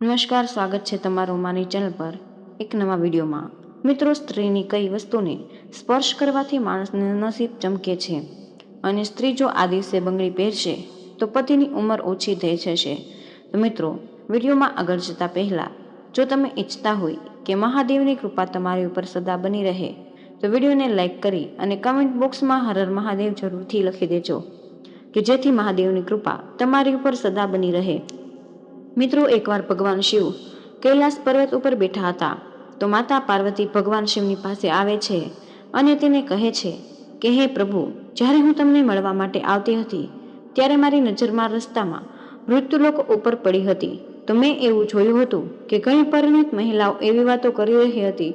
નમસ્કાર, સ્વાગત છે તમારું મારી ચેનલ પર એક નવા વિડીયોમાં. મિત્રો, સ્ત્રીની કઈ વસ્તુને સ્પર્શ કરવાથી માણસનું નસીબ ચમકે છે અને સ્ત્રી જો આ દિવસે બંગડી પહેરશે, તો પતિની ઉંમર ઓછી થઈ જશે. તો મિત્રો, વિડીયોમાં આગળ જતા પહેલાં, જો તમે ઈચ્છતા હોય કે મહાદેવની કૃપા તમારી ઉપર સદા બની રહે, તો વિડીયોને લાઈક કરી અને કમેન્ટ બોક્સમાં હર હર મહાદેવ જરૂરથી લખી દેજો કે જેથી મહાદેવની કૃપા તમારી ઉપર સદા બની રહે. મિત્રો, એકવાર ભગવાન શિવ કૈલાસ પર્વત ઉપર બેઠા હતા, તો માતા પાર્વતી ભગવાન શિવની પાસે આવે છે અને તેને કહે છે કે, હે પ્રભુ, જ્યારે હું તમને મળવા માટે આવતી હતી, ત્યારે મારી નજરમાં રસ્તામાં મૃત્યુલોક ઉપર પડી હતી. તો મેં એવું જોયું હતું કે ઘણી પરિણિત મહિલાઓ એવી વાતો કરી રહી હતી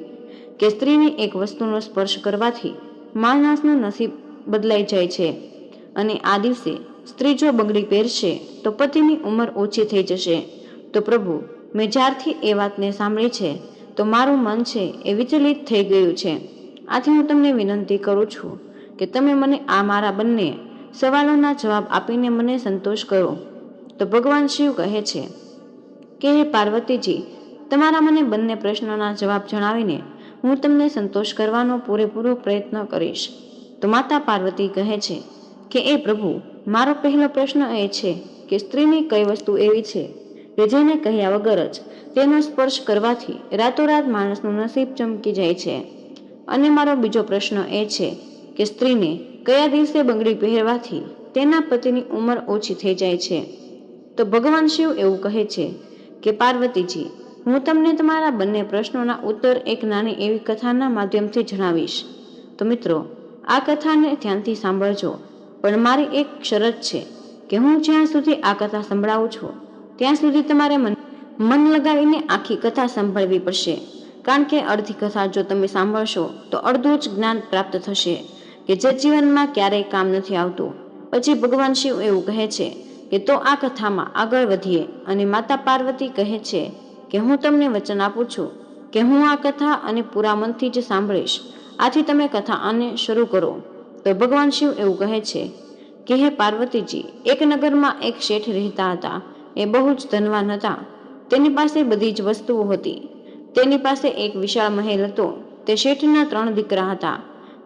કે સ્ત્રીને એક વસ્તુનો સ્પર્શ કરવાથી માણસનું નસીબ બદલાઈ જાય છે. અને આ દિવસે સ્ત્રી જો બગડી પહેરશે તો પતિની ઉંમર ઓછી થઈ જશે. તો પ્રભુ, મેં જ્યારથી એ વાતને સાંભળી છે, તો મારું મન છે એ વિચલિત થઈ ગયું છે. આથી હું તમને વિનંતી કરું છું કે તમે મને આ મારા બંને સવાલોના જવાબ આપીને મને સંતોષ કરો. તો ભગવાન શિવ કહે છે, કે હે પાર્વતીજી, તમારા મને બંને પ્રશ્નોના જવાબ જણાવીને હું તમને સંતોષ કરવાનો પૂરેપૂરો પ્રયત્ન કરીશ. તો માતા પાર્વતી કહે છે, કે એ પ્રભુ મારો પહેલો પ્રશ્ન એ છે કે સ્ત્રીની કઈ વસ્તુ એવી છે કે જેને કહ્યા વગર જ તેનો સ્પર્શ કરવાથી રાતોરાત માણસનું નસીબ ચમકી જાય છે? અને મારો બીજો પ્રશ્ન એ છે કે સ્ત્રીને કયા દિવસે બંગડી પહેરવાથી તેના પતિની ઉંમર ઓછી થઈ જાય છે? તો ભગવાન શિવ એવું કહે છે કે, પાર્વતીજી, હું તમને તમારા બંને પ્રશ્નોના ઉત્તર એક નાની એવી કથાના માધ્યમથી જણાવીશ. તો મિત્રો, આ કથાને ધ્યાનથી સાંભળજો. પણ મારી એક શરત છે કે હું જ્યાં સુધી આ કથા સંભળાવું છું, ત્યાં સુધી તમારે મન મન લગાવીને આખી કથા સાંભળવી પડશે. કારણ કે અડધી કથા જો તમે સાંભળશો, તો અડધું જ જ્ઞાન પ્રાપ્ત થશે, કે જે જીવનમાં ક્યારેય કામ નથી આવતું. પછી ભગવાન શિવ એવું કહે છે કે તો આ કથામાં આગળ વધીએ અને માતા પાર્વતી કહે છે કે હું તમને વચન આપું છું કે હું આ કથા અને પૂરા મનથી જ સાંભળીશ. આથી તમે કથા આને શરૂ કરો. તો ભગવાન શિવ એવું કહે છે કે, હે પાર્વતીજી, એક નગરમાં એક શેઠ રહેતા હતા. એ બહુ જ ધનવાન હતા. તેની પાસે બધી જ વસ્તુઓ હતી. તેની પાસે એક વિશાળ મહેલ હતો. તે શેઠના ત્રણ દીકરા હતા.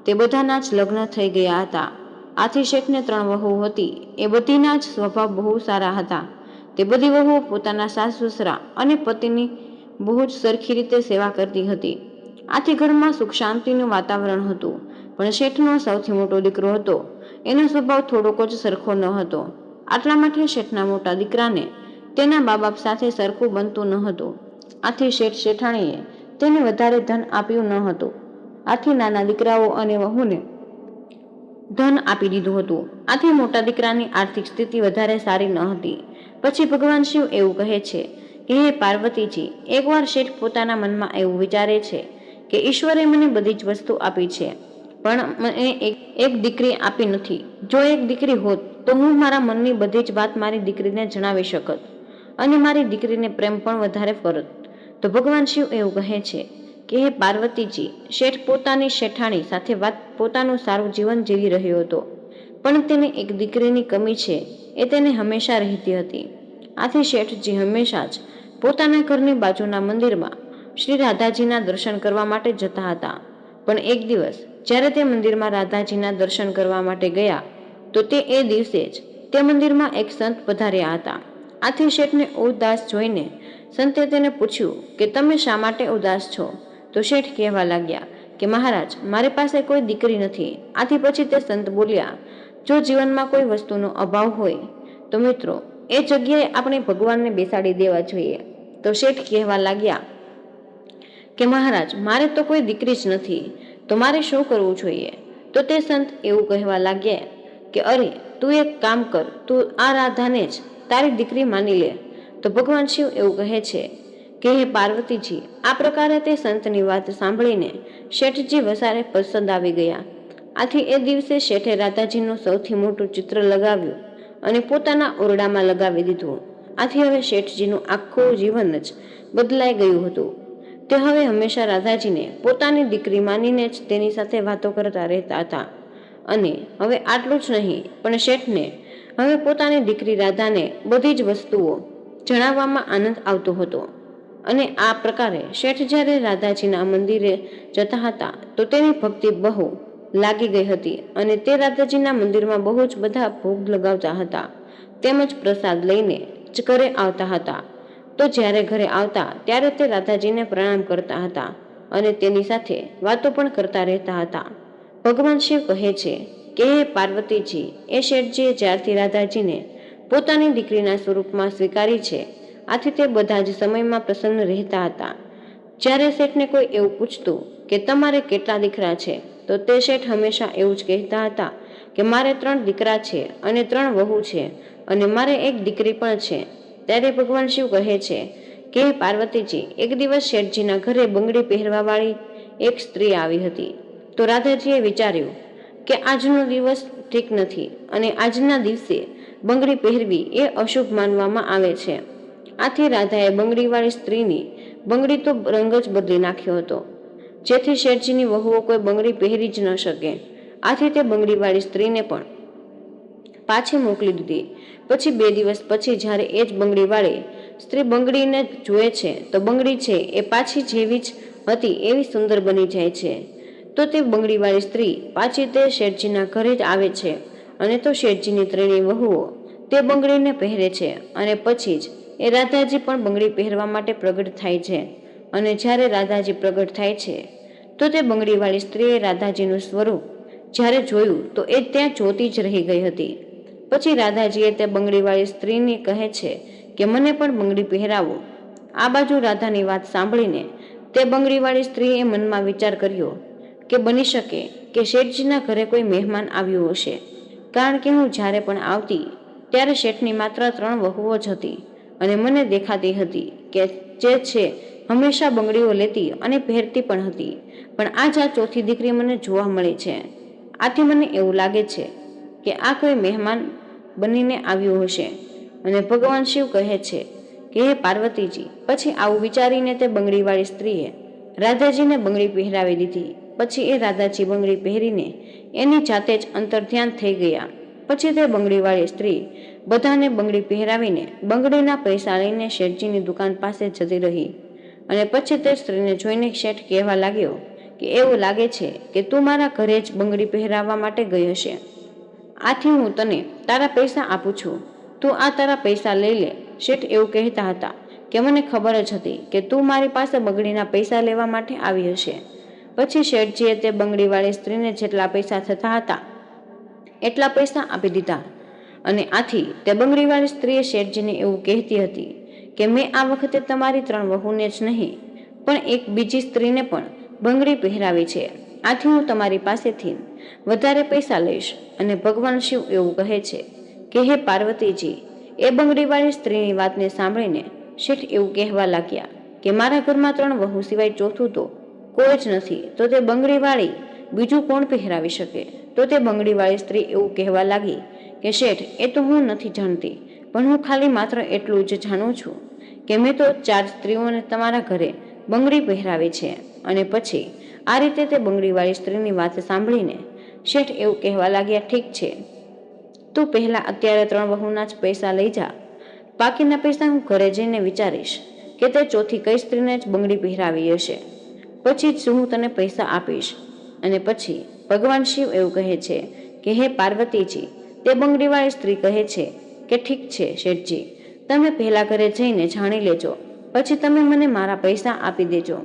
તે બધાના જ લગ્ન થઈ ગયા હતા. આથી શેઠને ત્રણ વહુ હતી. એ બધીના જ સ્વભાવ બહુ સારા હતા. તે બધી વહુઓ પોતાના સાસ સસરા અને પતિની બહુ જ સરખી રીતે સેવા કરતી હતી. આથી ઘરમાં સુખ શાંતિનું વાતાવરણ હતું. પણ શેઠનો સૌથી મોટો દીકરો હતો. એનો સ્વભાવ થોડોક જ સરખો ન હતો. આટલા માટે શેઠના મોટા દીકરાને તેના મા બાપ સાથે સરખું બનતું ન હતું. આથી શેઠ શેઠાણીએ તેને વધારે ધન આપ્યું ન હતું. આથી નાના દીકરાઓ અને વહુને ધન આપી દીધું હતું. આથી મોટા દીકરાની આર્થિક સ્થિતિ વધારે સારી ન હતી. પછી ભગવાન શિવ એવું કહે છે કે, હે પાર્વતીજી, એકવાર શેઠ પોતાના મનમાં એવું વિચારે છે કે ઈશ્વરે મને બધી જ વસ્તુ આપી છે. પણ મને એક દીકરી આપી નથી. જો એક દીકરી હોત, તો હું મારા મનની બધી જ વાત મારી દીકરીને જણાવી શકત. અને મારી દીકરીને પ્રેમ પણ વધારે કરત તો ભગવાન શિવ એવું કહે છે કે, હે પાર્વતીજી, શેઠ પોતાની શેઠાણી સાથે વાત, પોતાનું સારું જીવન જીવી રહ્યો હતો. પણ તેને એક દીકરીની કમી છે, એ તેને હંમેશા રહેતી હતી. આથી શેઠજી હંમેશા જ પોતાના ઘરની બાજુના મંદિરમાં શ્રી રાધાજીના દર્શન કરવા માટે જતા હતા. પણ એક દિવસ, જ્યારે તે મંદિરમાં રાધાજીના દર્શન કરવા માટે ગયા, તો તે એ દિવસે જ તે મંદિરમાં એક સંત પધાર્યા હતા. આથી શેઠને ઉદાસ જોઈને સંતે તેને પૂછ્યું કે, તમે શા માટે ઉદાસ છો? તો શેઠ કહેવા લાગ્યા કે, મહારાજ, મારી પાસે કોઈ દીકરી નથી. આથી પછી તે સંત બોલ્યા, જો જીવનમાં કોઈ વસ્તુનો અભાવ હોય, તો મિત્રો, એ જગ્યાએ આપણે ભગવાનને બેસાડી દેવા જોઈએ. તો શેઠ કહેવા લાગ્યા કે મહારાજ, મારે તો કોઈ દીકરી જ નથી, તો મારે શું કરવું જોઈએ? તો તે સંત એવું કહેવા લાગ્યા કે, અરે, તું એક કામ કર, તું આ રાધાને જ તારી દીકરી માની લે. તો ભગવાન શિવ એવું કહે છે કે, હે પાર્વતીજી, આ પ્રકારે તે સંતની વાત સાંભળીને શેઠજી વસારે પસંદ આવી ગયા. આથી એ દિવસે શેઠે રાધાજીનું સૌથી મોટું ચિત્ર લગાવ્યું અને પોતાના ઓરડામાં લગાવી દીધું. આથી હવે શેઠજીનું આખું જીવન જ બદલાઈ ગયું હતું. તે હવે હંમેશા રાધાજીને પોતાની દીકરી માનીને જ તેની સાથે વાતો કરતા રહેતા હતા. અને હવે આટલું જ નહીં, પણ શેઠને હવે પોતાની દીકરી રાધાને બધી જ વસ્તુઓ જણાવવામાં આનંદ આવતો હતો. અને આ પ્રકારે શેઠ જ્યારે રાધાજીના મંદિરે જતા હતા, તો તેની ભક્તિ બહુ લાગી ગઈ હતી અને તે રાધાજીના મંદિરમાં બહુ જ બધા ભોગ લગાવતા હતા. તેમજ પ્રસાદ લઈને જ ઘરે આવતા હતા. તો જ્યારે ઘરે આવતા ત્યારે તે રાધાજીને પ્રણામ કરતા હતા અને તેની સાથે વાતો પણ કરતા રહેતા હતા. ભગવાન શિવ કહે છે કે, હે પાર્વતીજી, એ શેઠજીએ જ્યારથી રાધાજીને પોતાની દીકરીના સ્વરૂપમાં સ્વીકારી છે, આથી તે બધા જ સમયમાં પ્રસન્ન રહેતા હતા. જ્યારે શેઠને કોઈ એવું પૂછતું કે, તમારે કેટલા દીકરા છે? તો તે શેઠ હંમેશા એવું જ કહેતા હતા કે, મારે ત્રણ દીકરા છે અને ત્રણ વહુ છે અને મારે એક દીકરી પણ છે. ત્યારે ભગવાન શિવ કહે છે કે, પાર્વતીજી, એક દિવસ શેઠજીના ઘરે બંગડી પહેરવાવાળી એક સ્ત્રી આવી હતી. તો રાધાજીએ વિચાર્યું કે, આજનો દિવસ ઠીક નથી અને આજના દિવસે બંગડી પહેરવી એ અશુભ માનવામાં આવે છે. આથી રાધાએ બંગડીવાળી સ્ત્રીની બંગડી તો રંગ જ બદલી નાખ્યો હતો. જેથી શેઠજીની વહુઓ કોઈ બંગડી પહેરી જ ન શકે. આથી તે બંગડીવાળી સ્ત્રીને પણ પાછી મોકલી દીધી. પછી બે દિવસ પછી જ્યારે એ જ બંગડીવાળી સ્ત્રી બંગડીને જુએ છે, તો બંગડી છે એ પાછી જેવી જ હતી એવી સુંદર બની જાય છે. તો તે બંગડીવાળી સ્ત્રી પાછી તે શેઠજીના ઘરે જ આવે છે અને તો શેઠજીની ત્રણેય વહુઓ તે બંગડીને પહેરે છે અને પછી જ એ રાધાજી પણ બંગડી પહેરવા માટે પ્રગટ થાય છે. અને જ્યારે રાધાજી પ્રગટ થાય છે, તો તે બંગડીવાળી સ્ત્રીએ રાધાજીનું સ્વરૂપ જ્યારે જોયું, તો એ ત્યાં જોતી જ રહી ગઈ હતી. પછી રાધાજીએ તે બંગડીવાળી સ્ત્રીને કહે છે કે, મને પણ બંગડી પહેરાવો. આ બાજુ રાધાની વાત સાંભળીને તે બંગડીવાળી સ્ત્રીએ મનમાં વિચાર કર્યો કે, બની શકે કે શેઠજીના ઘરે કોઈ મહેમાન આવ્યું હશે. કારણ કે હું જ્યારે પણ આવતી, ત્યારે શેઠની માત્ર ત્રણ વહુઓ જ હતી અને મને દેખાતી હતી કે જે છે, હંમેશા બંગડીઓ લેતી અને પહેરતી પણ હતી. પણ આજ આ ચોથી દીકરી મને જોવા મળી છે. આથી મને એવું લાગે છે કે આ કોઈ મહેમાન બનીને આવ્યું હશે. અને ભગવાન શિવ કહે છે કે, હે પાર્વતીજી, પછી આવું વિચારીને તે બંગડીવાળી સ્ત્રીએ રાધાજીને બંગડી પહેરાવી દીધી. પછી એ રાધાજી બંગડી પહેરીને એની જાતે જ અંતર્ધ્યાન થઈ ગયા. પછી તે બંગડીવાળી સ્ત્રી બધાને બંગડી પહેરાવીને બંગડીના પૈસા લઈને શેઠજીની દુકાન પાસે જતી રહી. અને પછી તે સ્ત્રીને જોઈને શેઠ કહેવા લાગ્યો કે, એવું લાગે છે કે તું મારા ઘરે જ બંગડી પહેરાવવા માટે ગઈ હશે. આથી હું તને તારા પૈસા આપું છું. તું આ તારા પૈસા લઈ લે. શેઠ એવું કહેતા હતા કે મને ખબર જ હતી કે તું મારી પાસે બંગડીના પૈસા લેવા માટે આવી હશે. પછી શેઠજીએ તે બંગડીવાળી સ્ત્રીને જેટલા પૈસા થતા હતા, એટલા પૈસા આપી દીધા. અને આથી તે બંગડીવાળી સ્ત્રીએ શેઠજીને એવું કહેતી હતી કે મેં આ વખતે તમારી ત્રણ વહુને જ નહીં, પણ એક બીજી સ્ત્રીને પણ બંગડી પહેરાવી છે. આથી હું તમારી પાસેથી વધારે પૈસા લઈશ અને ભગવાન શિવ એવું કહે છે કે, હે પાર્વતીજી, એ બંગડીવાળી સ્ત્રીની વાતને સાંભળીને શેઠ એવું કહેવા લાગ્યા કે, મારા ઘરમાં ત્રણ વહુ સિવાય ચોથું તો કોઈ જ નથી, તો તે બંગડીવાળી બીજું કોણ પહેરાવી શકે? તો તે બંગડીવાળી સ્ત્રી એવું કહેવા લાગી કે, શેઠ, એ તો હું નથી જાણતી, પણ હું ખાલી માત્ર એટલું જ જાણું છું કે મેં તો ચાર સ્ત્રીઓને તમારા ઘરે બંગડી પહેરાવી છે અને પછી આ રીતે તે બંગડીવાળી સ્ત્રીની વાત સાંભળીને શેઠ એવું કહેવા લાગ્યા, ઠીક છે. તું પહેલા અત્યારે ત્રણ વહુના જ પૈસા લઈ જા. બાકીના પૈસા હું ઘરે જઈને વિચારીશ કે તે ચોથી કઈ સ્ત્રીને જ બંગડી પહેરાવી હશે. પછી જ હું તને પૈસા આપીશ. અને પછી ભગવાન શિવ એવું કહે છે કે, હે પાર્વતીજી, તે બંગડીવાળી સ્ત્રી કહે છે કે, ઠીક છે, શેઠજી, તમે પહેલા ઘરે જઈને જાણી લેજો. પછી તમે મને મારા પૈસા આપી દેજો.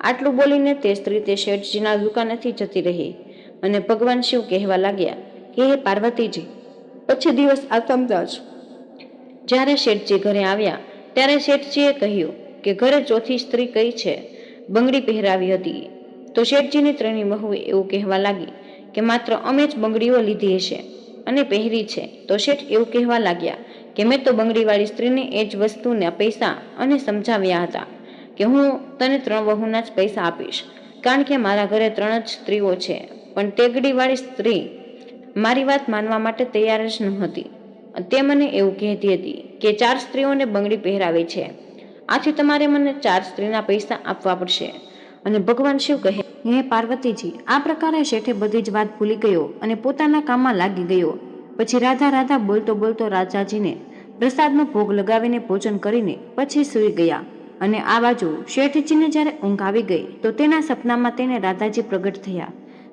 આટલું બોલીને તે સ્ત્રી તે શેઠજીના દુકાનેથી જતી રહી અને ભગવાન શિવ કહેવા લાગ્યા કે, હે પાર્વતીજી, પછી દિવસ આવતા જ જ્યારે શેઠજી ઘરે આવ્યા, ત્યારે શેઠજીએ કહ્યું કે, ઘરે ચોથી સ્ત્રી કઈ છે? બંગડી પહેરાવી હતી. તો શેઠજીની ત્રણેય બહુએ એવું કહેવા લાગી કે, માત્ર અમે જ બંગડીઓ લીધી હશે અને પહેરી છે. તો શેઠ એવું કહેવા લાગ્યા કે, મેં તો બંગડીવાળી સ્ત્રીને એ જ વસ્તુના પૈસા અને સમજાવ્યા હતા. કે હું તને ત્રણ વહુના જ પૈસા આપીશ. કારણ કે મારા ઘરે ત્રણ જ સ્ત્રીઓ છે, પણ તેગડીવાળી સ્ત્રી મારી વાત માનવા માટે તૈયાર જ નહોતી. તે મને એવું કહેતી હતી કે ચાર સ્ત્રીઓને બંગડી પહેરાવી છે. આથી તમારે મને ચાર સ્ત્રીના પૈસા આપવા પડશે. અને ભગવાન શિવ કહે, હે પાર્વતીજી, આ પ્રકારે શેઠે બધી જ વાત ભૂલી ગયો અને પોતાના કામમાં લાગી ગયો. પછી રાધા રાધા બોલતો બોલતો રાજાજીને પ્રસાદનો ભોગ લગાવીને ભોજન કરીને પછી સૂઈ ગયા. અને આ બાજુ શેઠજીને જ્યારે ઊંઘ આવી ગઈ, તો તેના સપનામાં તેને રાધાજી પ્રગટ થયા.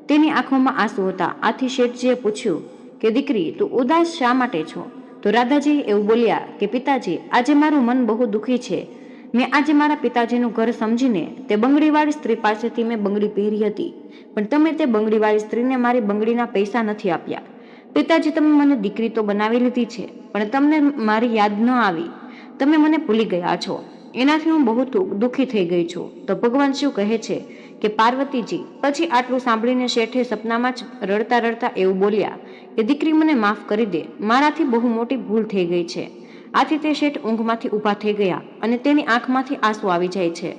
તેની આંખોમાં આંસુ હતા. આથી શેઠજીએ પૂછ્યું કે, દીકરી, તું ઉદાસ શા માટે છો? તો રાધાજી એવું બોલ્યા કે, પિતાજી, આજે મારું મન બહુ દુઃખી છે. મેં આજે મારા પિતાજીનું ઘર સમજીને તે બંગડીવાળી સ્ત્રી પાસેથી મેં બંગડી પહેરી હતી. પણ તમે તે બંગડીવાળી સ્ત્રીને મારી બંગડીના પૈસા નથી આપ્યા. પિતાજી, તમે મને દીકરી તો બનાવી લીધી છે, પણ તમને મારી યાદ ન આવી. તમે મને ભૂલી ગયા છો. એનાથી હું બહુ દુઃખી થઈ ગઈ છું. તો ભગવાન શિવ કહે છે કે, પાર્વતીજી, પછી આટલું સાંભળીને શેઠે સપનામાં જ રડતા રડતા એવું બોલ્યા કે, દીકરી મને માફ કરી દે. મારાથી બહુ મોટી ભૂલ થઈ ગઈ છે. આથી તે શેઠ ઊંઘમાંથી ઊભા થઈ ગયા અને તેની આંખમાંથી આંસુ આવી જાય છે.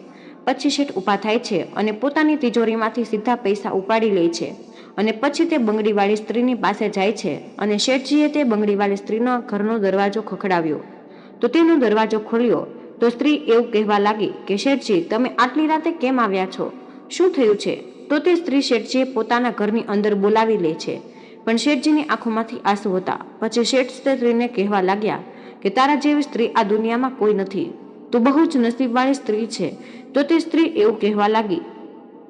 પછી શેઠ ઊભા થાય છે અને પોતાની તિજોરીમાંથી સીધા પૈસા ઉપાડી લે છે અને પછી તે બંગડીવાળી સ્ત્રીની પાસે જાય છે અને શેઠજીએ તે બંગડીવાળી સ્ત્રીનો ઘરનો દરવાજો ખખડાવ્યો. તો તેનો દરવાજો ખોલ્યો તો સ્ત્રી એવું કહેવા લાગી કે શેઠજી, તમે આટલી રાતે કેમ આવ્યા છો? શું થયું છે? તો તે સ્ત્રી શેઠજીએ પોતાના ઘરની અંદર બોલાવી લે છે. પણ શેઠજીની આંખોમાંથી આંસુ હતા. પછી શેઠ સ્ત્રીને કહેવા લાગ્યા કે તારા જેવી સ્ત્રી આ દુનિયામાં કોઈ નથી. તું બહુ જ નસીબવાળી સ્ત્રી છે. તો તે સ્ત્રી એવું કહેવા લાગી.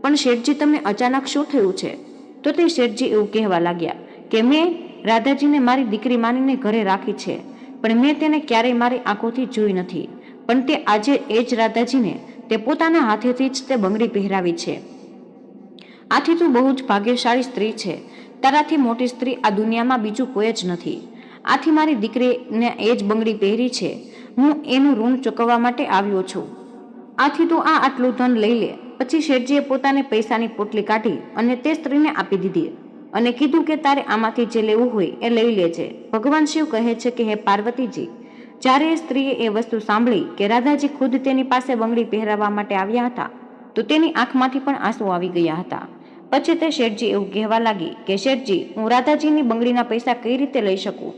પણ શેઠજી, તમને અચાનક શું થયું છે? તો તે શેઠજી એવું કહેવા લાગ્યા કે મેં રાધાજીને મારી દીકરી માનીને ઘરે રાખી છે. પણ મેં તેને ક્યારેય મારી આંખોથી જોઈ નથી. પણ તે આજે એ જ રાધાજીને તે પોતાના હાથેથી જ તે બંગડી પહેરાવી છે. આથી તું બહુ જ ભાગ્યશાળી સ્ત્રી છે. તારાથી મોટી સ્ત્રી આ દુનિયામાં બીજું કોઈ જ નથી. આથી મારી દીકરીને એ જ બંગડી પહેરી છે. હું એનું ઋણ ચૂકવવા માટે આવ્યો છું. આથી તું આ આટલું ધન લઈ લે. પછી શેઠજીએ પોતાને પૈસાની પોટલી કાઢી અને તે સ્ત્રીને આપી દીધી. અને કીધું કે તારે આમાંથી જે લેવું હોય એ લઈ લેજે. ભગવાન શિવ કહે છે કે હે પાર્વતીજી જ્યારે સ્ત્રીએ એ વસ્તુ સાંભળી કે રાધાજી ખુદ તેની પાસે બંગડી પહેરાવવા માટે આવ્યા હતા, તો તેની આંખમાંથી પણ આંસુ આવી ગયા હતા. પછી તે શેઠજી એવું કહેવા લાગી કે શેઠજી, હું રાધાજીની બંગડીના પૈસા કઈ રીતે લઈ શકું?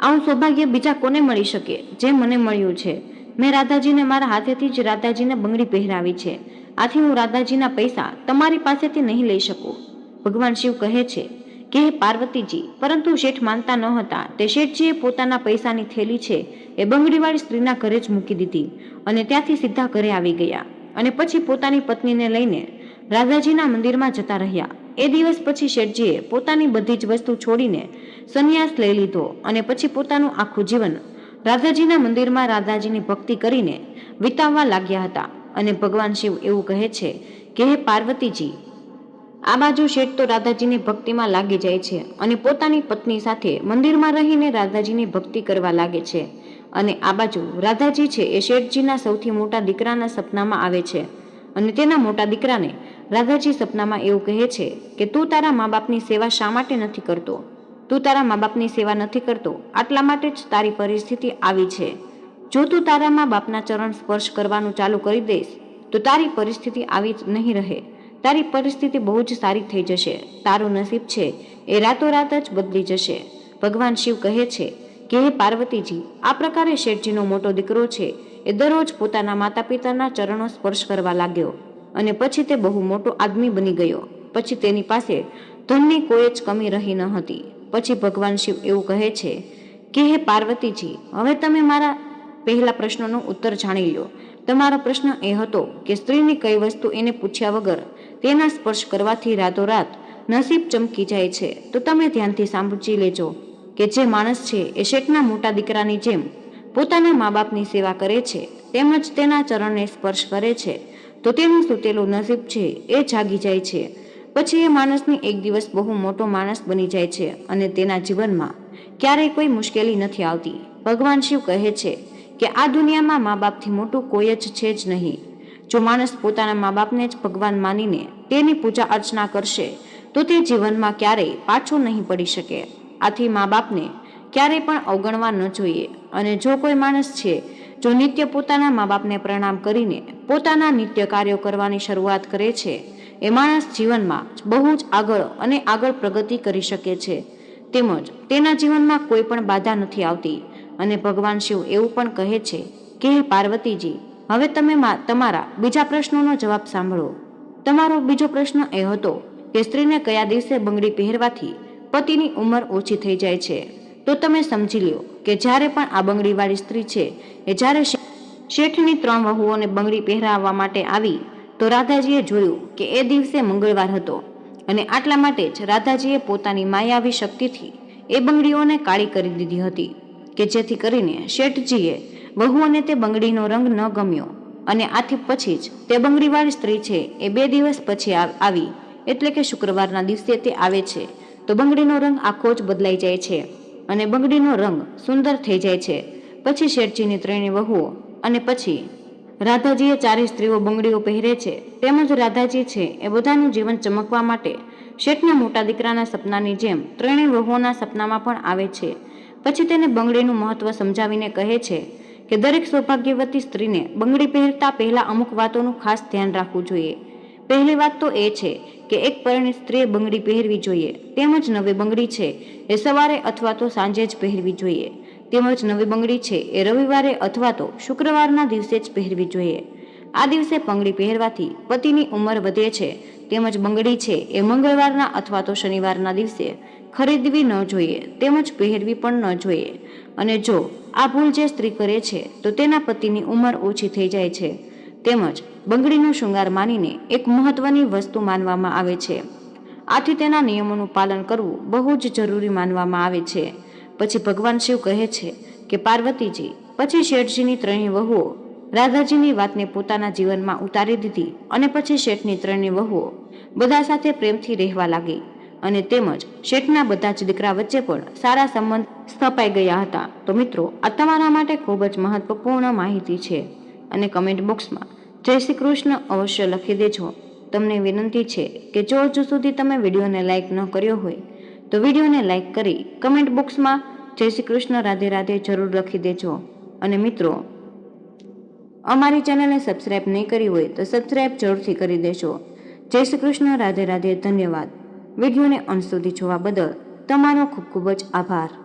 આવું સૌભાગ્ય બીજા કોને મળી શકે? જે મને મળ્યું છે. મેં રાધાજીને મારા હાથેથી જ રાધાજીને બંગડી પહેરાવી છે. આથી હું રાધાજીના પૈસા તમારી પાસેથી નહીં લઈ શકું. ભગવાન શિવ કહે છે કે પાર્વતીજી, પરંતુ શેઠ માનતા ન હતા. તે શેઠજીએ પોતાના પૈસાની થેલી છે એ બંગડીવાળી સ્ત્રીના ઘરે જ મૂકી દીધી અને ત્યાંથી સીધા ઘરે આવી ગયા. અને પછી પોતાની પત્નીને લઈને રાધાજીના મંદિરમાં જતા રહ્યા. એ દિવસ પછી શેઠજીએ પોતાની બધી જ વસ્તુ છોડીને સંન્યાસ લઈ લીધો અને પછી પોતાનું આખું જીવન રાધાજીના મંદિરમાં રાધાજીની ભક્તિ કરીને વિતાવવા લાગ્યા હતા. અને ભગવાન શિવ એવું કહે છે કે, હે પાર્વતીજી આ બાજુ શેઠ તો રાધાજીની ભક્તિમાં લાગી જાય છે અને પોતાની પત્ની સાથે મંદિરમાં રહીને રાધાજીની ભક્તિ કરવા લાગે છે. અને આ બાજુ રાધાજી છે એ શેઠજીના સૌથી મોટા દીકરાના સપનામાં આવે છે. અને તેના મોટા દીકરાને રાધાજી સપનામાં એવું કહે છે કે, તું તારા મા બાપની સેવા શા માટે નથી કરતો? તું તારા મા બાપની સેવા નથી કરતો? આટલા માટે જ તારી પરિસ્થિતિ આવી છે. જો તું તારા મા બાપના ચરણ સ્પર્શ કરવાનું ચાલુ કરી દઈશ, તો તારી પરિસ્થિતિ આવી જ નહીં રહે. તારી પરિસ્થિતિ બહુ જ સારી થઈ જશે. તારું નસીબ છે એ રાતોરાત જ બદલી જશે. ભગવાન શિવ કહે છે કે, હે પાર્વતીજી, આ પ્રકારે શેઠજીનો મોટો દીકરો છે એ દરરોજ પોતાના માતા પિતાના ચરણો સ્પર્શ કરવા લાગ્યો અને પછી તે બહુ મોટો આદમી બની ગયો. પછી તેની પાસે ધનની કોઈ જ કમી રહી ન હતી. પછી ભગવાન શિવ એવું કહે છે કે, હે પાર્વતીજી, હવે તમે મારા પહેલા પ્રશ્નનો ઉત્તર જાણી લો. તમારો પ્રશ્ન એ હતો કે સ્ત્રીની કઈ વસ્તુ એને પૂછ્યા વગર તેના સ્પર્શ કરવાથી રાતોરાત નસીબ ચમકી જાય છે. તો તમે ધ્યાનથી સાંભળી લેજો કે જે માણસ છે એ શેઠના મોટા દીકરાની જેમ પોતાના મા બાપની સેવા કરે છે, તેમજ તેના ચરણને સ્પર્શ કરે છે. તો તેનું સૂતેલું નસીબ છે એ જાગી જાય છે. પછી એ માણસની એક દિવસ બહુ મોટો માણસ બની જાય છે અને તેના જીવનમાં ક્યારેય કોઈ મુશ્કેલી નથી આવતી. ભગવાન શિવ કહે છે કે આ દુનિયામાં મા બાપથી મોટું કોઈ જ છે જ નહીં. જો માણસ પોતાના મા બાપને જ ભગવાન માનીને તેની પૂજા અર્ચના કરશે, તો તે જીવનમાં ક્યારેય પાછો નહીં પડી શકે. આથી મા બાપને ક્યારેય પણ અવગણવા ન જોઈએ. અને જો કોઈ માણસ છે, જો નિત્ય પોતાના મા બાપને પ્રણામ કરીને પોતાના નિત્ય કાર્યો કરવાની શરૂઆત કરે છે, એ માણસ જીવનમાં બહુ જ આગળ અને આગળ પ્રગતિ કરી શકે છે. તેમજ તેના જીવનમાં કોઈ પણ બાધા નથી આવતી. અને ભગવાન શિવ એવું પણ કહે છે કે પાર્વતીજી હવે તમે તમારા બીજા પ્રશ્નોનો જવાબ સાંભળો. તમારો બીજો પ્રશ્ન એ હતો કે સ્ત્રીને કયા દિવસે બંગડી પહેરવાથી પતિની ઉંમર ઓછી થઈ જાય છે? તો તમે સમજી લ્યો કે જ્યારે પણ આ બંગડીવાળી સ્ત્રી છે, એ જ્યારે શેઠની ત્રણ વહુઓને બંગડી પહેરાવવા માટે આવી, તો રાધાજીએ જોયું કે એ દિવસે મંગળવાર હતો અને આટલા માટે જ રાધાજીએ પોતાની માયાવી શક્તિથી એ બંગડીઓને કાળી કરી દીધી હતી, કે જેથી કરીને શેઠજીએ વહુઓને તે બંગડીનો રંગ ન ગમ્યો અને આથી પછી જ તે બંગડીવાળી સ્ત્રી છે એ બે દિવસ પછી આવ- એટલે કે શુક્રવારના દિવસે તે આવે છે. તો બંગડીનો રંગ આખો જ બદલાઈ જાય છે અને બંગડીનો રંગ સુંદર થઈ જાય છે. પછી શેઠજીની ત્રણેય વહુઓ અને પછી રાધાજીએ ચારેય સ્ત્રીઓ બંગડીઓ પહેરે છે. તેમજ રાધાજી છે એ બધાનું જીવન ચમકવા માટે શેઠના મોટા દીકરાના સપનાની જેમ ત્રણેય વહુઓના સપનામાં પણ આવે છે. પછી તેને બંગડીનું મહત્વ સમજાવીને કહે છે કે દરેક સૌભાગ્યવતી સ્ત્રીને બંગડી પહેરતા પહેલા અમુક વાતોનું ખાસ ધ્યાન રાખવું જોઈએ. પહેલી વાત તો એ છે કે એક પરિણીત સ્ત્રીએ બંગડી પહેરવી જોઈએ. તેમજ નવી બંગડી છે એ સવારે અથવા તો સાંજે જ પહેરવી જોઈએ. તેમજ નવી બંગડી છે એ રવિવારે અથવા તો શુક્રવારના દિવસે જ પહેરવી જોઈએ. આ દિવસે બંગડી પહેરવાથી પતિની ઉંમર વધે છે. તેમજ બંગડી છે એ મંગળવારના અથવા તો શનિવારના દિવસે ખરીદવી ન જોઈએ. તેમજ પહેરવી પણ ન જોઈએ. અને જો આ ભૂલ જે સ્ત્રી કરે છે, તો તેના પતિની ઉંમર ઓછી થઈ જાય છે. તેમજ બંગડીનો શૃંગાર માનીને એક મહત્વની વસ્તુ માનવામાં આવે છે. આથી તેના નિયમોનું પાલન કરવું બહુ જ જરૂરી માનવામાં આવે છે. પછી ભગવાન શિવ કહે છે કે, પાર્વતીજી, પછી શેઠજીની ત્રણેય વહુઓ રાધાજીની વાતને પોતાના જીવનમાં ઉતારી દીધી અને પછી શેઠની ત્રણેય વહુઓ બધા સાથે પ્રેમથી રહેવા લાગી. અને તેમજ શેઠના બધા જ દીકરા વચ્ચે પણ સારા સંબંધ સ્થપાઈ ગયા હતા. તો મિત્રો, આ તમારા માટે ખૂબ જ મહત્વપૂર્ણ માહિતી છે અને કમેન્ટ બોક્સમાં જય શ્રી કૃષ્ણ અવશ્ય લખી દેજો. તમને વિનંતી છે કે જો હજુ સુધી તમે વિડીયોને લાઇક ન કર્યો હોય, તો વિડીયોને લાઇક કરી કમેન્ટ બોક્સમાં જય શ્રી કૃષ્ણ, રાધે રાધે જરૂર લખી દેજો. અને મિત્રો, અમારી ચેનલને સબસ્ક્રાઇબ નહીં કરી હોય તો સબસ્ક્રાઇબ જરૂરથી કરી દેજો. જય શ્રી કૃષ્ણ, રાધે રાધે, ધન્યવાદ. વિડીયોને અંત સુધી જોવા બદલ તમારો ખૂબ ખૂબ જ આભાર.